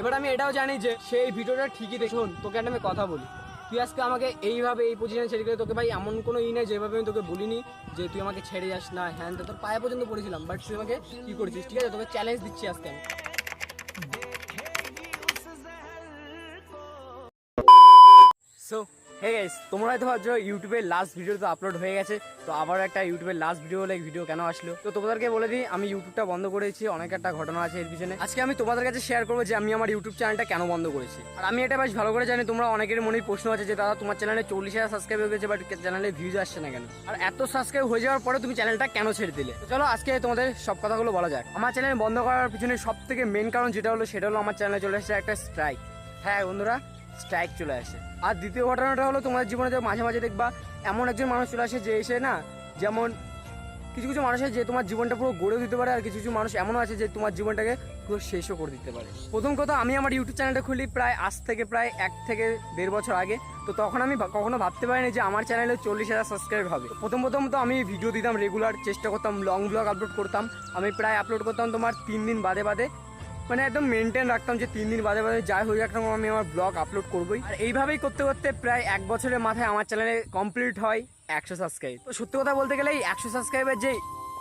এবার আমি এটাও জানি যে সেই ভিডিওটা ঠিকই দেখুন তোকে একটা আমি কথা বলি। তুই আজকে আমাকে এইভাবে এই পজিশনে ছেড়ে গেলে তোকে ভাই এমন কোনো ই নেই যেভাবে আমি তোকে বলিনি যে তুই আমাকে ছেড়ে যাস না। হ্যান তোর পায়ে পর্যন্ত পড়েছিলাম বাট তুই আমাকে কী করেছিস, ঠিক আছে? তোকে চ্যালেঞ্জ দিচ্ছি আজকে আমি। সো হে গাইস তোমরা হয়তো ভাবছ ইউটিউবের লাস্ট ভিডিও তো আপলোড হয়ে গেছে, তো আবার একটা ইউটিউবের লাস্ট ভিডিও লাইক ভিডিও কেন আসলো? তো তোমাদেরকে বলে দিই, আমি ইউটিউবটা বন্ধ করেছি, অনেক একটা ঘটনা আছে এর পিছনে। আজকে আমি তোমাদের কাছে শেয়ার করব যে আমি আমার ইউটিউব চ্যানেলটা কেন বন্ধ করেছি। আর আমি এটা বেশ ভালো করে জানি, তোমরা অনেকের মনেই প্রশ্ন আছে যে দাদা তোমার চ্যানেলে চল্লিশ হাজার সাবস্ক্রাইব হয়ে গেছে বাট চ্যানেলে ভিউজ আসছে না কেন? আর এত সাবস্ক্রাইব হয়ে যাওয়ার পরে তুমি চ্যানেলটা কেন ছেড়ে দিলে? চলো আজকে তোমাদের সব কথাগুলো বলা যাক। আমার চ্যানেল বন্ধ করার পিছনে সব থেকে মেন কারণ যেটা হলো, সেটা হলো আমার চ্যানেলে চলে এসেছে একটা স্ট্রাইক হ্যাঁ বন্ধুরা স্ট্রাইক চলে আসে। আর দ্বিতীয় ঘটনাটা হলো তোমার জীবনে মাঝে মাঝে দেখবা, এমন একজন মানুষ চলে আসে যে এসে না, যেমন কিছু কিছু মানুষ আছে যে তোমার জীবনটা পুরো গড়ে দিতে পারে, আর কিছু কিছু মানুষ এমনও আছে যে তোমার জীবনটাকে পুরো শেষও করে দিতে পারে। প্রথম কথা, আমি আমার ইউটিউব চ্যানেলটা খুলি প্রায় আজ থেকে প্রায় এক থেকে দেড় বছর আগে। তো তখন আমি কখনো ভাবতে পারিনি যে আমার চ্যানেলে চল্লিশ হাজার সাবস্ক্রাইব হবে। প্রথম প্রথম তো আমি ভিডিও দিতাম রেগুলার চেষ্টা করতাম লং ব্লগ আপলোড করতাম। আমি প্রায় আপলোড করতাম তোমার তিন দিন বাদে বাদে। মানে একদম মেনটেন রাখতাম যে তিন দিন বাদে বাদে যাই হয়ে যাক আমি আমার ব্লগ আপলোড করবোই। আর এইভাবেই করতে করতে প্রায় এক বছরের মাথায় আমার চ্যানেলে কমপ্লিট হয় একশো সাবস্ক্রাইব তো সত্যি কথা বলতে গেলে এই একশো সাবস্ক্রাইবের যে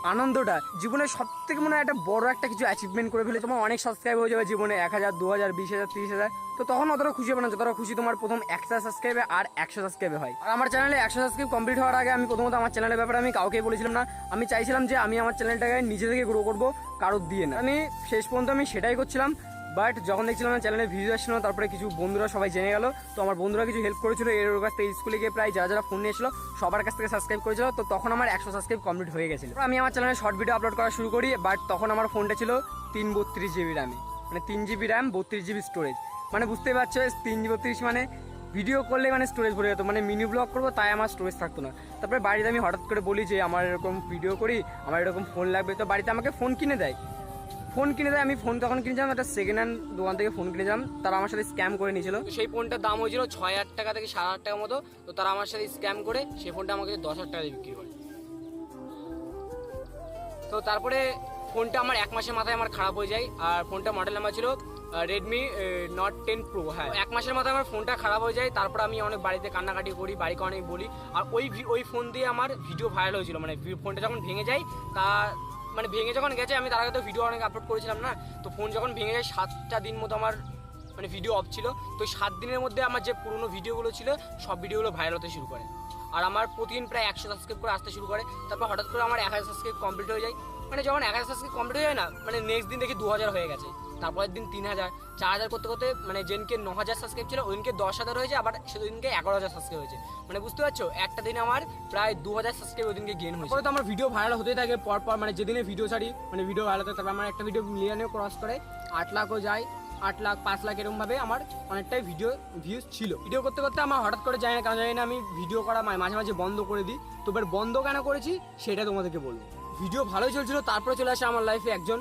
আনন্দটা। জীবনে সব থেকে মনে হয় একটা বড় একটা কিছু অ্যাচিভমেন্ট করে ফেলে তোমার অনেক সাবস্ক্রাইব হয়ে যাবে জীবনে এক হাজার, দু হাজার, বিশ হাজার, তিরিশ হাজার। তো তখন অতটা খুশি হবে না। যতটা খুশি তোমার প্রথম একশো সাবস্ক্রাইবে আর একশো সাবস্ক্রাইবে হয়। আর আমার চ্যানেলে একশো সাবস্ক্রাইব কমপ্লিট হওয়ার আগে আমি প্রথমত আমার চ্যানেলের ব্যাপারে আমি কাউকে বলেছিলাম না। আমি চাইছিলাম যে আমি আমার চ্যানেলটাকে নিজে থেকে গ্রো করব, কারোর দিয়ে না। আমি শেষ পর্যন্ত আমি সেটাই করছিলাম। বাট যখন দেখছিলাম আমার চ্যানেলে ভিডিও আসছিল না, তারপরে কিছু বন্ধুরা সবাই জেনে গেল। তো আমার বন্ধুরা কিছু হেল্প করেছিল এর কাছ থেকে স্কুলে গিয়ে প্রায় যারা যারা ফোন নিয়েছিল সবার কাছ থেকে সাবস্ক্রাইব করেছিল। তো তখন আমার একশো সাবস্ক্রাইব কমপ্লিট হয়ে গেছিল। আমি আমার চ্যানেলে শর্ট ভিডিও আপলোড করা শুরু করি বাট তখন আমার ফোনটা ছিল তিন বত্রিশ জিবি র্যামে মানে তিন জিবি র্যাম বত্রিশ জিবি স্টোরেজ মানে বুঝতেই পারছ তিন বত্রিশ মানে ভিডিও করলে মানে স্টোরেজ ভরে যেত। মানে মিনি ব্লগ করব তাই আমার স্টোরেজ থাকতো না। তারপরে বাড়িতে আমি হঠাৎ করে বলি যে আমার এরকম ভিডিও করি আমার এরকম ফোন লাগবে। তো বাড়িতে আমাকে ফোন কিনে দেয়। ফোন কিনে দেয়, আমি ফোন তখন কিনেছিলাম, একটা সেকেন্ড হ্যান্ড দোকান থেকে ফোন কিনেছিলাম তারা আমার সাথে স্ক্যাম করে নিয়েছিল। সেই ফোনটার দাম হয়েছিল ছয় হাজার টাকা থেকে সাত হাজার টাকার মতো, তো তারা আমার সাথে স্ক্যাম করে সেই ফোনটা আমাকে দশ হাজার টাকা দিয়ে বিক্রি করে। তো তারপরে ফোনটা আমার এক মাসের মাথায় আমার খারাপ হয়ে যায়, আর ফোনটা মডেল নাম্বার ছিল রেডমি নট টেন প্রো হ্যাঁ। এক মাসের মাথায় আমার ফোনটা খারাপ হয়ে যায়, তারপর আমি অনেক বাড়িতে কান্নাকাটি করি, বাড়িকে অনেক বলি, আর ওই ওই ফোন দিয়ে আমার ভিডিও ভাইরাল হয়েছিল মানে ফোনটা যখন ভেঙে যায়, তা মানে ভেঙে যখন গেছে, আমি তার আগে তো ভিডিও অনেক আপলোড করেছিলাম না? তো ফোন যখন ভেঙে যায়, সাতটা দিন মতো আমার মানে ভিডিও অফ ছিল। তো সাত দিনের মধ্যে আমার যে পুরনো ভিডিওগুলো ছিল, সব ভিডিওগুলো ভাইরাল হতে শুরু করে। আর আমার প্রতিদিন প্রায় একশো সাবস্ক্রাইব করে আসতে শুরু করে। তারপর হঠাৎ করে আমার এক হাজার সাবস্ক্রাইব কমপ্লিট হয়ে যায়। মানে যখন এক হাজার সাবস্ক্রাইব কমপ্লিট হয়ে যায় না মানে নেক্সট দিন দেখি দু হাজার হয়ে গেছে। তারপরের দিন তিন হাজার, চার হাজার করতে করতে মানে যেদিনকে ন হাজার সাবস্ক্রাইব ছিল, ওইদিনকে দশ হাজার হয়েছে, আবার সেদিনকে এগারো হাজার সাবস্ক্রাইব হয়েছে। মানে বুঝতে পারছ? একটা দিন আমার প্রায় দু হাজার সাবস্ক্রাইব ওইদিনকে গেন হয়েছে। তো আমার ভিডিও ভাইরাল হতে থাকে পর পর মানে যেদিনে ভিডিও ছাড়ি মানে ভিডিও ভাইরাল হতে তারপর আমার একটা ভিডিও মিলিয়নেও ক্রস করে, আট লাখও যায়, আট লাখ, পাঁচ লাখ এরকম ভাবে আমার অনেকটাই ভিডিও ভিউজ ছিল। ভিডিও করতে করতে আমার হঠাৎ করে জানি না কারণ জানি না আমি ভিডিও করা মাঝে মাঝে বন্ধ করে দিই। তো বন্ধ কেন করেছি, সেটা তোমাদেরকে বলব। ভিডিও ভালোই চলছিল, তারপরে চলে আসে আমার লাইফে একজন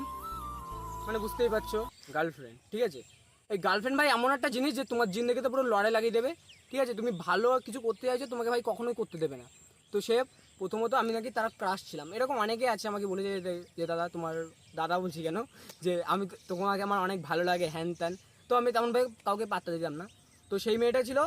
মানে বুঝতেই পারছ গার্লফ্রেন্ড ঠিক আছে? এই গার্লফ্রেন্ড ভাই এমন একটা জিনিস যে তোমার জিন্দগিতে পুরো লড়াই লাগিয়ে দেবে, ঠিক আছে? তুমি ভালো কিছু করতে চাইছো, তোমাকে ভাই কখনোই করতে দেবে না। তো সে প্রথমত আমি নাকি তার ক্রাশ ছিলাম। এরকম অনেকে আছে আমাকে বলেছে যে- দাদা, তোমার দাদা বলছি কেন? যে আমি তোমাকে আমার অনেক ভালো লাগে, হ্যান ত্যান। তো আমি তেমন ভাবে কাউকে পাত্তা দিতাম না। তো সেই মেয়েটা ছিল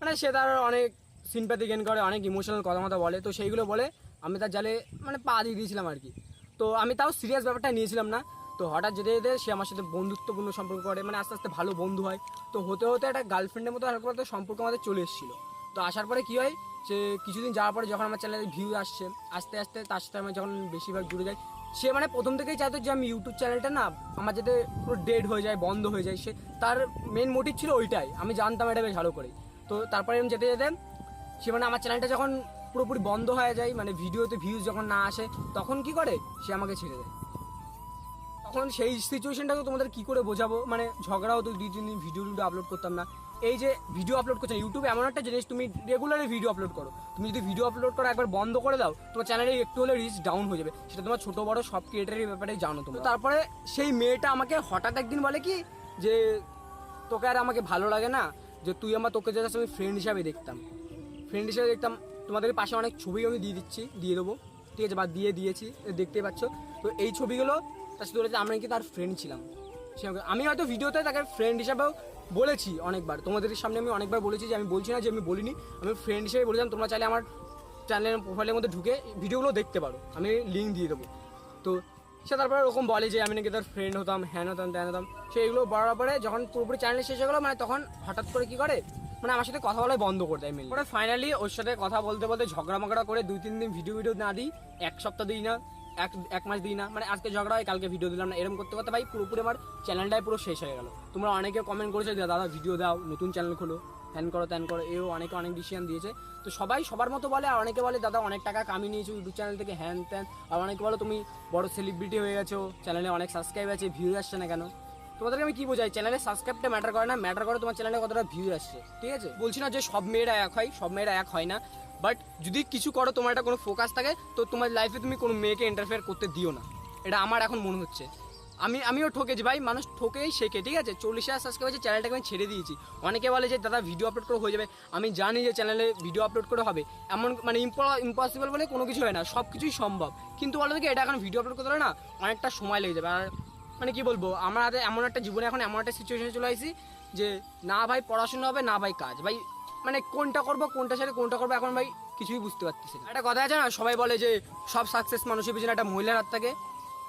মানে সে তার অনেক সিম্প্যাথি গেন করে, অনেক ইমোশনাল কথা মতো বলে। তো সেইগুলো বলে আমি তার জালে মানে পা দিয়ে দিয়েছিলাম আর কি। তো আমি তাও সিরিয়াস ব্যাপারটা নিয়েছিলাম না। তো হঠাৎ যেতে যেতে সে আমার সাথে বন্ধুত্বপূর্ণ সম্পর্ক করে মানে আস্তে আস্তে ভালো বন্ধু হয়। তো হতে হতে একটা গার্লফ্রেন্ডের মতো পাতলা সম্পর্ক আমাদের চলে এসেছিল। তো আসার পরে কী হয় যে কিছুদিন যাওয়ার পরে যখন আমার চ্যানেলে ভিউ আসছে, আস্তে আস্তে তার সাথে আমি যখন বেশিরভাগ জুড়ে যাই, সে মানে প্রথম থেকেই চাইতো যে আমি ইউটিউব চ্যানেলটা না, আমার যাতে পুরো ডেড হয়ে যায়, বন্ধ হয়ে যায়। সে তার মেন মোটিভ ছিল ওইটাই, আমি জানতাম এটা বেশ ভালো করে। তো তারপরে আমি যেতে যেতে সে মানে আমার চ্যানেলটা যখন পুরোপুরি বন্ধ হয়ে যায় মানে ভিডিওতে ভিউজ যখন না আসে, তখন কি করে, সে আমাকে ছেড়ে দেয়। তখন সেই সিচুয়েশনটাকে তোমাদের কি করে বোঝাবো? মানে ঝগড়া হতো দুই, তিন দিন ভিডিও ভিডিও আপলোড করতাম না। এই যে ভিডিও আপলোড করছ ইউটিউবে এমন একটা জিনিস, তুমি রেগুলারলি ভিডিও আপলোড করো। তুমি যদি ভিডিও আপলোড করা, একবার বন্ধ করে দাও, তোমার চ্যানেলে একটু হলে রিচ ডাউন হয়ে যাবে। সেটা তোমার ছোটো, বড়, সব ক্রিয়েটারের ব্যাপারে জানো তুমি তারপরে সেই মেয়েটা আমাকে হঠাৎ একদিন বলে কি, যে তোকে আর আমাকে ভালো লাগে না, যে তুই আমার, তোকে জাস্ট আমি ফ্রেন্ড হিসাবে দেখতাম। ফ্রেন্ড হিসাবে দেখতাম, তোমাদের পাশে অনেক ছবি আমি দিয়ে দিচ্ছি, দিয়ে দেবো। ঠিক আছে, বা দিয়ে দিয়েছি, দেখতেই পাচ্ছ। তো এই ছবিগুলো তার সাথে বলেছে আমরা কি তার ফ্রেন্ড ছিলাম। সে আমি হয়তো ভিডিওতে তাকে ফ্রেন্ড হিসাবেও বলেছি অনেকবার। তোমাদের সামনে আমি অনেকবার বলেছি যে আমি বলছি না যে আমি বলিনি। আমি ফ্রেন্ড হিসেবে বলেছিলাম, তোমরা চাইলে আমার চ্যানেলের প্রোফাইলের মধ্যে ঢুকে ভিডিওগুলো দেখতে পারো। আমি লিঙ্ক দিয়ে দেবো। তো সে তারপরে ওরকম বলে যে আমি নাকি তার ফ্রেন্ড হতাম, হ্যান হতাম, ত্যান হতাম। সে এগুলো বলার পরে যখন পুরোপুরি চ্যানেল শেষ হয়ে গেলো মানে তখন হঠাৎ করে কি করে? মানে আমার সাথে কথা বলাই বন্ধ করে দেয় মেনলি পরে ফাইনালি ওর সাথে কথা বলতে বলতে ঝগড়া মগড়া করে দুই তিন দিন ভিডিও ভিডিও না দিই, এক সপ্তাহ দিই না। এক এক মাস দিই না। মানে আজকে ঝগড়া হয়, কালকে ভিডিও দিলাম না এরকম করতে করতে ভাই পুরোপুরি আমার চ্যানেলটাই পুরো শেষ হয়ে গেল। তোমরা অনেকে কমেন্ট করেছ দাদা ভিডিও দাও, নতুন চ্যানেল খোলো হ্যান করো ত্যান করো। এও অনেকে অনেক ডিসিশন দিয়েছে। তো সবাই সবার মতো বলে, আর অনেকে বলে, দাদা, অনেক টাকা কামিয়ে নিয়েছো ইউটিউব চ্যানেল থেকে, হ্যান ত্যান। আর অনেকে বলো, তুমি বড় সেলিব্রিটি হয়ে গেছো চ্যানেলে অনেক সাবস্ক্রাইব আছে ভিউ আসছে না কেন? তোমাদেরকে আমি কি বোঝাই? চ্যানেলে সাবস্ক্রাইবটা ম্যাটার করে না ম্যাটার করে তোমার চ্যানেলে কতটা ভিউ আসছে, ঠিক আছে? বলছি না যে সব মেয়েরা এক হয়, সব মেয়েরা এক হয় না। বাট যদি কিছু করো, তোমার একটা কোনো ফোকাস থাকে, তো তোমার লাইফে তুমি কোনো মেয়েকে ইন্টারফেয়ার করতে দিও না। এটা আমার এখন মনে হচ্ছে। আমি, আমিও ঠকেছি ভাই, মানুষ ঠকেই শেখে, ঠিক আছে? চল্লিশ হাজার সাবস্ক্রাইব আছে চ্যানেলটাকে আমি ছেড়ে দিয়েছি। অনেকে বলে যে, দাদা ভিডিও আপলোড করে হয়ে যাবে। আমি জানি যে চ্যানেলে ভিডিও আপলোড করে হবে। এমন মানে ইম্পসিবল বলে কোনো কিছু হয় না সব কিছুই সম্ভব। কিন্তু বলো দেখি, এটা এখন ভিডিও আপলোড করতে না, অনেকটা সময় লেগে যাবে। আর মানে কি বলব, আমার এমন একটা জীবনে এখন এমন একটা সিচুয়েশনে চলে আসি যে, না ভাই, পড়াশোনা হবে, না ভাই, কাজ। ভাই মানে কোনটা করব, কোনটা ছেড়ে কোনটা করব, এখন ভাই কিছুই বুঝতে পারতেছি না। একটা কথা আছে না, সবাই বলে যে সব সাকসেস মানুষের পিছনে একটা মহিলার হাত থাকে।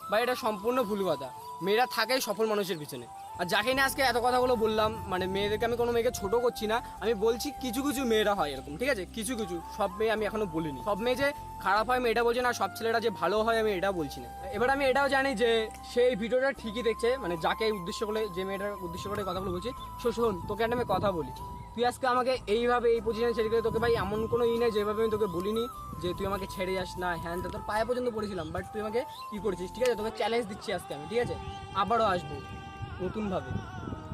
ভাই, এটা সম্পূর্ণ ভুল কথা। মেয়েরা থাকে সফল মানুষের পিছনে। আর যাকে নিয়ে আজকে এত কথাগুলো বললাম মানে মেয়েদেরকে আমি কোনো মেয়েকে ছোটো করছি না, আমি বলছি কিছু কিছু মেয়েরা হয় এরকম, ঠিক আছে? কিছু কিছু, সব মেয়ে আমি এখনও বলিনি। সব মেয়ে যে খারাপ হয় আমি এটা বলছি না, সব ছেলেরা যে ভালো হয়, আমি এটা বলছি না। এবার আমি এটাও জানি যে সেই ভিডিওটা ঠিকই দেখছে মানে যাকে উদ্দেশ্য করে যে মেয়েটার উদ্দেশ্য করে কথাগুলো বলছি, শো, শোন, তোকে একটা আমি কথা বলি। তুই আজকে আমাকে এইভাবে এই পজিশনে ছেড়ে গেলে তোকে ভাই এমন কোনো ই নাই যেভাবে আমি তোকে বলিনি যে তুই আমাকে ছেড়ে যাস না। হ্যান তো তোর পায়ে পর্যন্ত পড়েছিলাম বাট তুই আমাকে কী করেছিস, ঠিক আছে? তোকে চ্যালেঞ্জ দিচ্ছি আজকে আমি, ঠিক আছে? আবারও আসব, নতুনভাবে।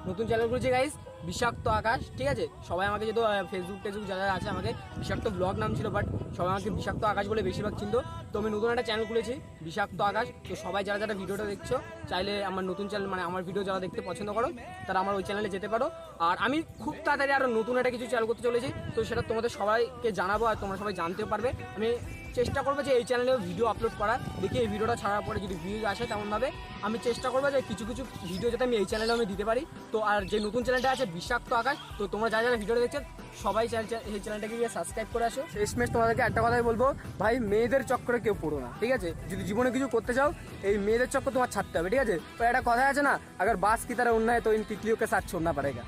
নতুন চ্যালেঞ্জ করেছি গাইস বিষাক্ত আকাশ, ঠিক আছে? সবাই আমাকে যেহেতু ফেসবুক টেসবুক যারা আছে, আমাকে বিষাক্ত ব্লগ নাম ছিল বাট সবাই আমাকে বিষাক্ত আকাশ বলে বেশিরভাগ চিনতো তো আমি নতুন একটা চ্যানেল খুলেছি, বিষাক্ত আকাশ। তো সবাই যারা যারা ভিডিওটা দেখছ, চাইলে আমার নতুন চ্যানেল মানে আমার ভিডিও যারা দেখতে পছন্দ করো, তারা আমার ওই চ্যানেলে যেতে পারো। আর আমি খুব তাড়াতাড়ি আরও নতুন একটা কিছু চ্যানেল করতে চলেছি, তো সেটা তোমাদের সবাইকে জানাব আর তোমরা সবাই জানতেও পারবে। আমি চেষ্টা করব যে এই চ্যানেলেও ভিডিও আপলোড করা দেখি এই ভিডিওটা ছাড়ার পরে যদি ভিউজ আসে তেমনভাবে। আমি চেষ্টা করব যে কিছু কিছু ভিডিও যাতে আমি এই চ্যানেলে আমি দিতে পারি। তো আর যে নতুন চ্যানেলটা আছে, বিষাক্ত আকাশ, তো তোমরা যারা যারা ভিডিওটা দেখছেন সবাই এই চ্যানেলটাকে গিয়ে সাবস্ক্রাইব করে আসো। শেষমেশ তোমাদেরকে একটা কথাই বলব, ভাই, মেয়েদের চক্করে কেউ পড়ো না, ঠিক আছে? যদি জীবনে কিছু করতে চাও, এই মেয়েদের চক্কর তোমার ছাড়তে হবে, ঠিক আছে? তো একটা কথা আছে না আবার বাস কি তারা অন্য হয় তো ইন তিতলিও কে সাথ ছোড়না পারেগা।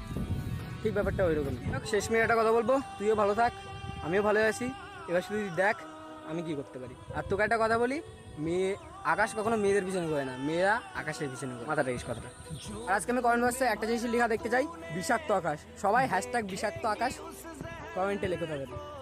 ঠিক ব্যাপারটা ওই রকম শেষ মেয়ে একটা কথা বলব, তুইও ভালো থাক, আমিও ভালো আছি। এবার শুধু দেখ, আমি কি করতে পারি। আর তোকে একটা কথা বলি, মেয়ে আকাশ কখনো মেয়েদের পিছনে করে না। মেয়েরা আকাশের পিছনে করে মাথা রেখেছ কথাটা আর আজকে আমি কমেন্ট বক্সে একটা জিনিস লেখা দেখতে চাই, বিষাক্ত আকাশ। সবাই হ্যাশট্যাগ বিষাক্ত আকাশ কমেন্টে লেখে থাকবে